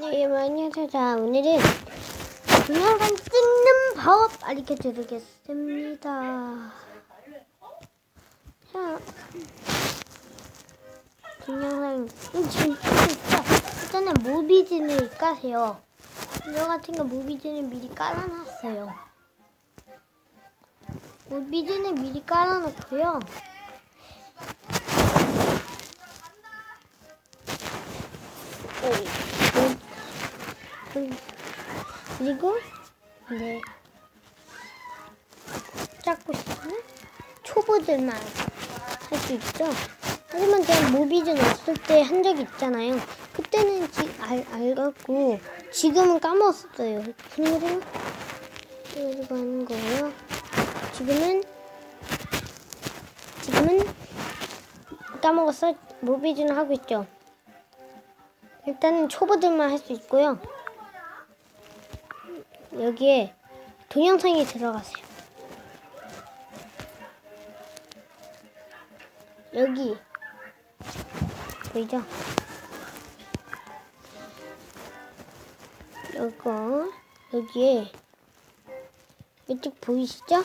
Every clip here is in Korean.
네, 안녕하세요. 자, 오늘은 동영상 찍는 법 알려 드리겠습니다. 자, 동영상 지금 있죠? 일단은 모비진을 까세요. 저 같은 거 모비진을 미리 깔아놨어요. 모비진을 미리 깔아놓고요. 음, 그리고 이제 잡고 싶으면 초보들만 할 수 있죠. 하지만 제가 모비즌 없을 때 한 적이 있잖아요. 그때는 지, 알, 알갖고 지금은 까먹었어요. 그래가지고 그래가지고 하는 거예요. 지금은 지금은 까먹었어. 모비즌 하고 있죠. 일단은 초보들만 할 수 있고요. 여기에 동영상이 들어가세요. 여기 보이죠? 요거 여기에 이쪽 보이시죠?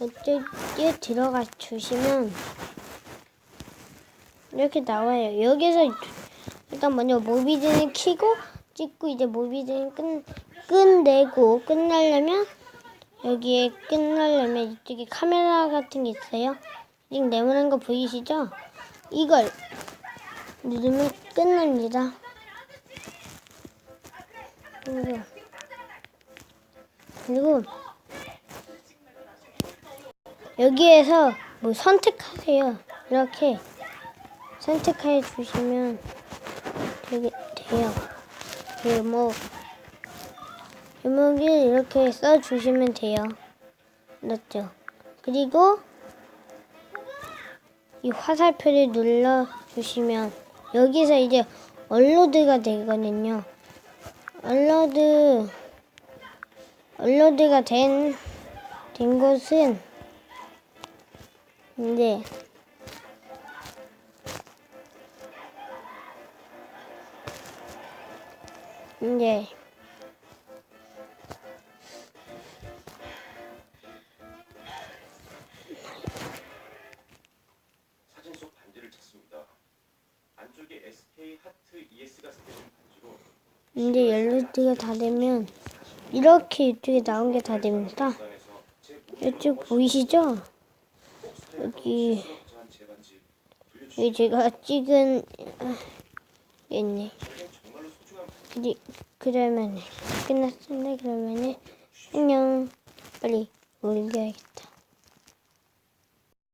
이쪽에 들어가 주시면 이렇게 나와요. 여기서 일단 먼저 모비즌을 키고 찍고 이제 모비즌 끝 끝내고 끝나려면 여기에 끝나려면 이쪽에 카메라 같은 게 있어요. 지금 네모난 거 보이시죠? 이걸 누르면 끝납니다. 그리고 그리고 여기에서 뭐 선택하세요. 이렇게 선택해 주시면 되게 돼요. 제목 제목을 이렇게 써 주시면 돼요. 맞죠? 그리고 이 화살표를 눌러 주시면 여기서 이제 업로드가 되거든요. 업로드 업로드가 된, 된 것은 이제 이제 이제 업로드가 다 되면 이렇게 이쪽에 나온 게 다 됩니다. 이쪽 보이시죠? 여기 제 반지 여기 제가 찍은 아, 여기 있네. 그리 그러면 끝났습니다. 그러면은 안녕. 빨리 올려야겠다.